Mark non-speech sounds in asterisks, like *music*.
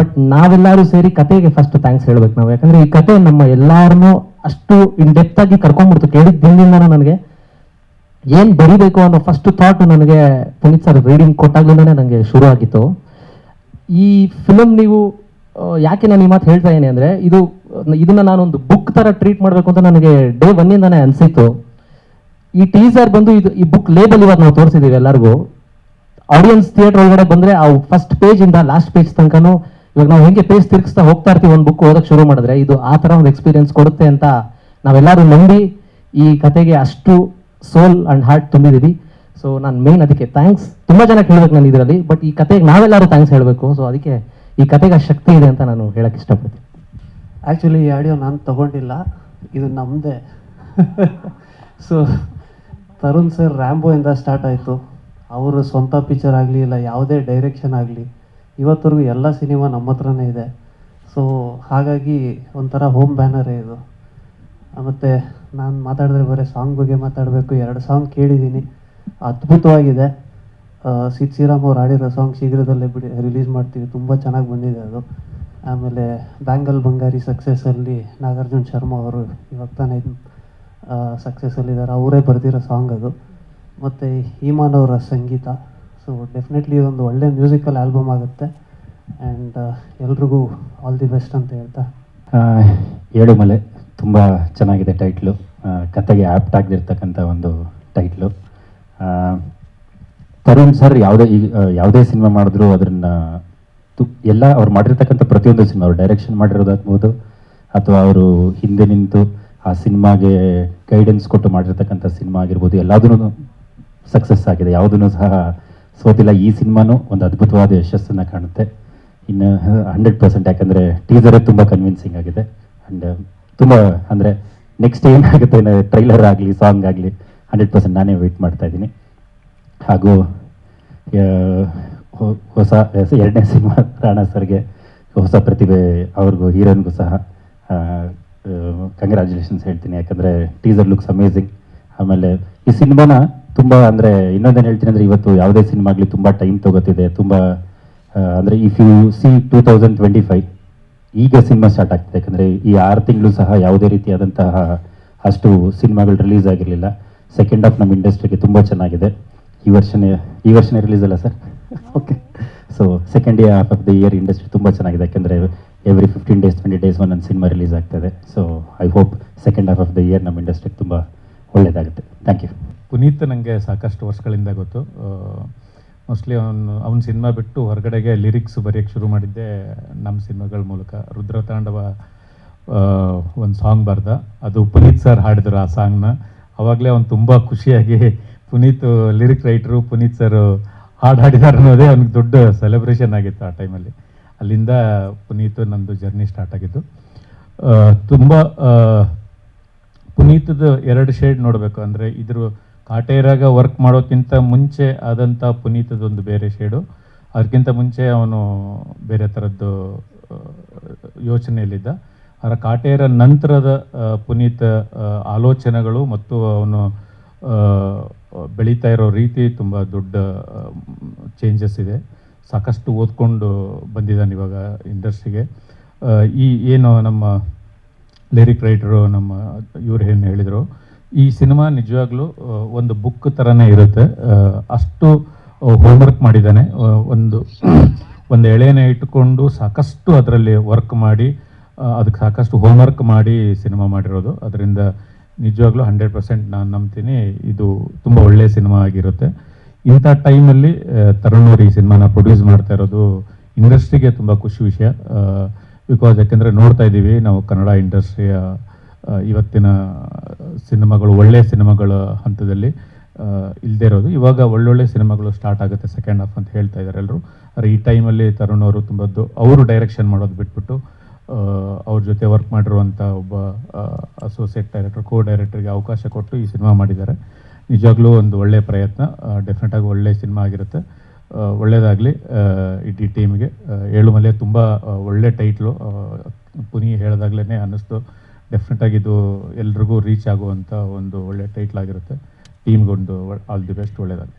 But ನಾವೆಲ್ಲರೂ ಸೇರಿ ಕತೆಗೆ ಫಸ್ಟ್ ಥ್ಯಾಂಕ್ಸ್ ಹೇಳ್ಬೇಕು ನಾವು. ಯಾಕಂದ್ರೆ ಈ ಕತೆ ನಮ್ಮ ಎಲ್ಲಾರನ್ನೂ ಅಷ್ಟು ಇನ್ ಡೆಪ್ತ್ ಆಗಿ ಕರ್ಕೊಂಡ್ಬಿಡ್ತು. ಕೇಳಿದ ನನಗೆ ಏನ್ ಬರಿಬೇಕು ಅನ್ನೋ ಫಸ್ಟ್ ಥಾಟ್ ನನಗೆ ಪುನೀತ್ ಸರ್ ರೀಡಿಂಗ್ ಕೊಟ್ಟಾಗ್ಲಿಂದನೇ ನನಗೆ ಶುರು ಆಗಿತ್ತು. ಈ ಫಿಲಮ್ ನೀವು ಯಾಕೆ ನಾನು ಈ ಮಾತು ಹೇಳ್ತಾ ಇದ್ದೀನಿ ಅಂದ್ರೆ ಇದು, ಇದನ್ನ ನಾನೊಂದು ಬುಕ್ ತರ ಟ್ರೀಟ್ ಮಾಡಬೇಕು ಅಂತ ನನಗೆ ಡೇ ಒನ್ನಿಂದಾನೇ ಅನ್ಸಿತ್ತು. ಈ ಟೀಸರ್ ಬಂದು ಇದು, ಈ ಬುಕ್ ಲೇಬಲ್ ಇವಾಗ ನಾವು ತೋರಿಸಿದೀವಿ ಎಲ್ಲರಿಗೂ. ಆಡಿಯನ್ಸ್ ಥಿಯೇಟರ್ ಒಳಗಡೆ ಬಂದ್ರೆ ಆ ಫಸ್ಟ್ ಪೇಜ್ ಇಂದ ಲಾಸ್ಟ್ ಪೇಜ್ ತನಕನೂ ಇವಾಗ ನಾವು ಹೆಂಗೆ ಪೇಜ್ ತಿರುಗಿಸ್ತಾ ಹೋಗ್ತಾ ಇರ್ತೀವಿ ಒಂದು ಬುಕ್ ಓದಕ್ಕೆ ಶುರು ಮಾಡಿದ್ರೆ, ಇದು ಆ ತರ ಒಂದು ಎಕ್ಸ್ಪೀರಿಯನ್ಸ್ ಕೊಡುತ್ತೆ ಅಂತ ನಾವೆಲ್ಲರೂ ನಂಬಿ ಈ ಕತೆಗೆ ಅಷ್ಟು ಸೋಲ್ ಅಂಡ್ ಹಾರ್ಟ್ ತುಂಬಿದೀವಿ ಸೊ ನಾನು ಮೇನ್ ಅದಕ್ಕೆ ಥ್ಯಾಂಕ್ಸ್ ತುಂಬಾ ಜನ ಹೇಳ್ಬೇಕು ನಾನು ಇದರಲ್ಲಿ ಬಟ್ ಈ ಕತೆಗೆ ನಾವೆಲ್ಲರೂ ಥ್ಯಾಂಕ್ಸ್ ಹೇಳಬೇಕು. ಸೊ ಅದಕ್ಕೆ ಈ ಕತೆಗೆ ಆ ಶಕ್ತಿ ಇದೆ ಅಂತ ನಾನು ಹೇಳಕ್ ಇಷ್ಟಪಡ್ತೀನಿ. ಆ್ಯಕ್ಚುಲಿ ಈ ಆಡಿಯೋ ನಾನು ತಗೊಂಡಿಲ್ಲ. ಇದು ನಮ್ಮದೇ ಸೊ *laughs* ತರುಣ್ ಸರ್ ರ್ಯಾಂಬೋಯಿಂದ ಸ್ಟಾರ್ಟ್ ಆಯಿತು. ಅವರು ಸ್ವಂತ ಪಿಕ್ಚರ್ ಆಗಲಿ, ಇಲ್ಲ ಯಾವುದೇ ಡೈರೆಕ್ಷನ್ ಆಗಲಿ ಇವತ್ತರೆಗೂ ಎಲ್ಲ ಸಿನಿಮಾ ನಮ್ಮ ಹತ್ರನೇ ಇದೆ. ಸೊ ಹಾಗಾಗಿ ಒಂಥರ ಹೋಮ್ ಬ್ಯಾನರೇ ಇದು. ಮತ್ತು ನಾನು ಮಾತಾಡಿದ್ರೆ ಬರೀ ಸಾಂಗ್ ಬಗ್ಗೆ ಮಾತಾಡಬೇಕು. ಎರಡು ಸಾಂಗ್ ಕೇಳಿದ್ದೀನಿ. ಅದ್ಭುತವಾಗಿದೆ. ಸಿದ್ ಶ್ರೀರಾಮ್ ಅವ್ರು ಆಡಿರೋ ಸಾಂಗ್ ಶೀಘ್ರದಲ್ಲೇ ಬಿಡಿ ರಿಲೀಸ್ ಮಾಡ್ತೀವಿ. ತುಂಬ ಚೆನ್ನಾಗಿ ಬಂದಿದೆ ಅದು. ಆಮೇಲೆ ಬ್ಯಾಂಗಲ್ ಬಂಗಾರಿ ಸಕ್ಸಸ್ಸಲ್ಲಿ ನಾಗಾರ್ಜುನ್ ಶರ್ಮಾ ಅವರು ಇವಾಗ ತಾನೇ ಸಕ್ಸಸ್ಸಲ್ಲಿದ್ದಾರೆ ಅವರೇ ಬರೆದಿರೋ ಸಾಂಗ್ ಅದು. ಮತ್ತು ಈಮಾನ್ ಅವರ ಸಂಗೀತ. ಸೊ ಡೆಫಿನೆಟ್ಲಿ ಇದೊಂದು ಒಳ್ಳೆ ಮ್ಯೂಸಿಕಲ್ ಆಲ್ಬಮ್ ಆಗುತ್ತೆ. ಆ್ಯಂಡ್ ಎಲ್ರಿಗೂ ಆಲ್ ದಿ ಬೆಸ್ಟ್ ಅಂತ ಹೇಳ್ತಾ. ಆ, ಏಳುಮಲೆ ತುಂಬ ಚೆನ್ನಾಗಿದೆ ಟೈಟ್ಲು ಕತೆಗೆ ಆ್ಯಪ್ಟ್ ಆಗದಿರ್ತಕ್ಕಂಥ ಒಂದು ಟೈಟ್ಲು ತರುಣ್ ಸರ್ ಯಾವುದೇ ಈಗ ಯಾವುದೇ ಸಿನಿಮಾ ಮಾಡಿದ್ರು ಅದನ್ನ ತು ಎಲ್ಲ ಅವ್ರು ಮಾಡಿರ್ತಕ್ಕಂಥ ಪ್ರತಿಯೊಂದು ಸಿನಿಮಾ ಅವ್ರು ಡೈರೆಕ್ಷನ್ ಮಾಡಿರೋದಾಗ್ಬೋದು ಅಥವಾ ಅವರು ಹಿಂದೆ ನಿಂತು ಆ ಸಿನಿಮಾಗೆ ಗೈಡೆನ್ಸ್ ಕೊಟ್ಟು ಮಾಡಿರ್ತಕ್ಕಂಥ ಸಿನಿಮಾ ಆಗಿರ್ಬೋದು ಎಲ್ಲದೂ ಸಕ್ಸಸ್ ಆಗಿದೆ. ಯಾವುದೂ ಸಹ ಸೋತಿಲ್ಲ. ಈ ಸಿನಿಮಾನು ಒಂದು ಅದ್ಭುತವಾದ ಯಶಸ್ಸನ್ನು ಕಾಣುತ್ತೆ. ಇನ್ನು ಹಂಡ್ರೆಡ್ ಪರ್ಸೆಂಟ್ ಯಾಕಂದರೆ ಟೀಸರೇ ತುಂಬ ಕನ್ವಿನ್ಸಿಂಗ್ ಆಗಿದೆ. ಆ್ಯಂಡ್ ತುಂಬ, ಅಂದರೆ ನೆಕ್ಸ್ಟ್ ಏನಾಗುತ್ತೆ ಟ್ರೈಲರ್ ಆಗಲಿ ಸಾಂಗ್ ಆಗಲಿ ಹಂಡ್ರೆಡ್ ಪರ್ಸೆಂಟ್ ನಾನೇ ವೆಯ್ಟ್ ಮಾಡ್ತಾ ಇದ್ದೀನಿ. ಹಾಗೂ ಹೊಸ ಎರಡನೇ ಸಿನಿಮಾ *laughs* ರಾಣಾ ಸರ್ಗೆ ಹೊಸ ಪ್ರತಿಭೆ ಅವ್ರಿಗೂ, ಹೀರೋನ್ಗೂ ಸಹ ಕಂಗ್ರ್ಯಾಚುಲೇಷನ್ಸ್ ಹೇಳ್ತೀನಿ. ಯಾಕಂದರೆ ಟೀಸರ್ ಲುಕ್ಸ್ ಅಮೇಝಿಂಗ್ ಆಮೇಲೆ ಈ ಸಿನಿಮಾನ ತುಂಬ ಅಂದರೆ ಇನ್ನೊಂದೇನು ಹೇಳ್ತೀನಿ ಅಂದರೆ ಇವತ್ತು ಯಾವುದೇ ಸಿನಿಮಾ ಆಗಲಿ ತುಂಬ ಟೈಮ್ ತಗೋತಿದೆ, ತುಂಬ ಅಂದರೆ if you see two thousand twenty five ಈಗ ಸಿನಿಮಾ ಸ್ಟಾರ್ಟ್ ಆಗ್ತಿದೆ. ಯಾಕಂದರೆ ಈ ಆರು ತಿಂಗಳು ಸಹ ಯಾವುದೇ ರೀತಿಯಾದಂತಹ ಅಷ್ಟು ಸಿನಿಮಾಗಳು ರಿಲೀಸ್ ಆಗಿರಲಿಲ್ಲ. ಸೆಕೆಂಡ್ ಹಾಫ್ ನಮ್ಮ ಇಂಡಸ್ಟ್ರಿಗೆ ತುಂಬ ಚೆನ್ನಾಗಿದೆ. ಈ ವರ್ಷನೇ ಈ ವರ್ಷನೇ ರಿಲೀಸ್ ಅಲ್ಲ sir? Okay so second year half of the year industry ತುಂಬ ಚೆನ್ನಾಗಿದೆ. ಯಾಕೆಂದರೆ every fifteen days twenty days ಒಂದೊಂದು ಸಿನಿಮಾ ರಿಲೀಸ್ ಆಗ್ತದೆ. So I hope second half of the year ನಮ್ಮ ಇಂಡಸ್ಟ್ರಿಗೆ ತುಂಬ ಒಳ್ಳೆಯದಾಗುತ್ತೆ ಥ್ಯಾಂಕ್ ಯು ಪುನೀತ್ ನನಗೆ ಸಾಕಷ್ಟು ವರ್ಷಗಳಿಂದ ಗೊತ್ತು. ಮೋಸ್ಟ್ಲಿ ಅವನು, ಅವ್ನ ಸಿನಿಮಾ ಬಿಟ್ಟು ಹೊರಗಡೆಗೆ ಲಿರಿಕ್ಸ್ ಬರೆಯೋಕ್ಕೆ ಶುರು ಮಾಡಿದ್ದೆ ನಮ್ಮ ಸಿನಿಮಾಗಳ ಮೂಲಕ. ರುದ್ರ ತಾಂಡವ ಒಂದು ಸಾಂಗ್ ಬರ್ದ. ಅದು ಪುನೀತ್ ಸರ್ ಹಾಡಿದ್ರು ಆ ಸಾಂಗ್ನ ಅವಾಗಲೇ ಅವ್ನು ತುಂಬ ಖುಷಿಯಾಗಿ ಪುನೀತ್ ಲಿರಿಕ್ ರೈಟ್ರು ಪುನೀತ್ ಸರ್ ಹಾಡು ಹಾಡಿದಾರೆ ಅನ್ನೋದೇ ಅವ್ನಿಗೆ ದೊಡ್ಡ ಸೆಲೆಬ್ರೇಷನ್ ಆಗಿತ್ತು ಆ ಟೈಮಲ್ಲಿ ಅಲ್ಲಿಂದ ಪುನೀತ್ ನಂದು ಜರ್ನಿ ಸ್ಟಾರ್ಟ್ ಆಗಿದ್ದು. ತುಂಬ ಪುನೀತದ ಎರಡು ಶೇಡ್ ನೋಡಬೇಕು. ಅಂದರೆ ಇದ್ರ ಕಾಟೇರಾಗ ವರ್ಕ್ ಮಾಡೋಕ್ಕಿಂತ ಮುಂಚೆ ಆದಂಥ ಪುನೀತದೊಂದು ಬೇರೆ ಶೇಡು. ಅದಕ್ಕಿಂತ ಮುಂಚೆ ಅವನು ಬೇರೆ ಥರದ್ದು ಯೋಚನೆಯಲ್ಲಿದ್ದ. ಅದರ ಕಾಟೇರ ನಂತರದ ಪುನೀತ ಆಲೋಚನೆಗಳು ಮತ್ತು ಅವನು ಬೆಳೀತಾ ಇರೋ ರೀತಿ ತುಂಬ ದೊಡ್ಡ ಚೇಂಜಸ್ ಇದೆ. ಸಾಕಷ್ಟು ಓದ್ಕೊಂಡು ಬಂದಿದ್ದಾನೆ ಇವಾಗ ಇಂಡಸ್ಟ್ರಿಗೆ. ಈ ಏನು ನಮ್ಮ ಲಿರಿಕ್ ರೈಟರು ನಮ್ಮ ಇವ್ರು ಏನು ಹೇಳಿದರು, ಈ ಸಿನಿಮಾ ನಿಜವಾಗ್ಲೂ ಒಂದು ಬುಕ್ ಥರನೇ ಇರುತ್ತೆ. ಅಷ್ಟು ಹೋಮ್ವರ್ಕ್ ಮಾಡಿದ್ದಾನೆ. ಒಂದು ಒಂದು ಎಳೆನ ಇಟ್ಟುಕೊಂಡು ಸಾಕಷ್ಟು ಅದರಲ್ಲಿ ವರ್ಕ್ ಮಾಡಿ ಅದಕ್ಕೆ ಸಾಕಷ್ಟು ಹೋಮ್ವರ್ಕ್ ಮಾಡಿ ಸಿನಿಮಾ ಮಾಡಿರೋದು. ಅದರಿಂದ ನಿಜವಾಗ್ಲೂ ಹಂಡ್ರೆಡ್ ಪರ್ಸೆಂಟ್ ನಾನು ನಂಬ್ತೀನಿ. ಇದು ತುಂಬ ಒಳ್ಳೆಯ ಸಿನಿಮಾ ಆಗಿರುತ್ತೆ. ಇಂಥ ಟೈಮಲ್ಲಿ ತರುಣ್ ಅವರು ಈ ಸಿನಿಮಾನ ಪ್ರೊಡ್ಯೂಸ್ ಮಾಡ್ತಾ ಇರೋದು ಇಂಡಸ್ಟ್ರಿಗೆ ತುಂಬ ಖುಷಿ ವಿಷಯ. ಬಿಕಾಸ್ ಯಾಕೆಂದರೆ ನೋಡ್ತಾ ಇದ್ದೀವಿ, ನಾವು ಕನ್ನಡ ಇಂಡಸ್ಟ್ರಿಯ ಇವತ್ತಿನ ಸಿನಿಮಾಗಳು ಒಳ್ಳೆಯ ಸಿನಿಮಾಗಳ ಹಂತದಲ್ಲಿ ಇಲ್ಲದೆ ಇರೋದು. ಇವಾಗ ಒಳ್ಳೊಳ್ಳೆ ಸಿನಿಮಾಗಳು ಸ್ಟಾರ್ಟ್ ಆಗುತ್ತೆ ಸೆಕೆಂಡ್ ಹಾಫ್ ಅಂತ ಹೇಳ್ತಾ ಇದ್ದಾರೆ ಎಲ್ಲರೂ ಆದರೆ ಈ ಟೈಮಲ್ಲಿ ತರುಣ್ ಅವರು ತುಂಬ ಅವರು ಡೈರೆಕ್ಷನ್ ಮಾಡೋದು ಬಿಟ್ಬಿಟ್ಟು ಅವ್ರ ಜೊತೆ ವರ್ಕ್ ಮಾಡಿರುವಂಥ ಒಬ್ಬ ಅಸೋಸಿಯೇಟ್ ಡೈರೆಕ್ಟರ್ ಕೋ ಡೈರೆಕ್ಟರ್ಗೆ ಅವಕಾಶ ಕೊಟ್ಟು ಈ ಸಿನಿಮಾ ಮಾಡಿದ್ದಾರೆ. ನಿಜವಾಗ್ಲೂ ಒಂದು ಒಳ್ಳೆಯ ಪ್ರಯತ್ನ ಡೆಫಿನೆಟಾಗಿ ಒಳ್ಳೆಯ ಸಿನಿಮಾ ಆಗಿರುತ್ತೆ. ಒಳ್ಳೆಯದಾಗಲಿ ಇಡೀ ಟೀಮ್ಗೆ. ಏಳುಮಲೆ ತುಂಬ ಒಳ್ಳೆ ಟೈಟ್ಲು. ಪುನಿ ಹೇಳಿದಾಗಲೇ ಅನ್ನಿಸ್ತು. ಡೆಫಿನೆಟಾಗಿ ಇದು ಎಲ್ರಿಗೂ ರೀಚ್ ಆಗುವಂಥ ಒಂದು ಒಳ್ಳೆ ಟೈಟ್ಲ್ ಆಗಿರುತ್ತೆ. ಟೀಮ್ಗೊಂದು ಆಲ್ ದಿ ಬೆಸ್ಟ್ ಒಳ್ಳೆಯದಾಗಲಿ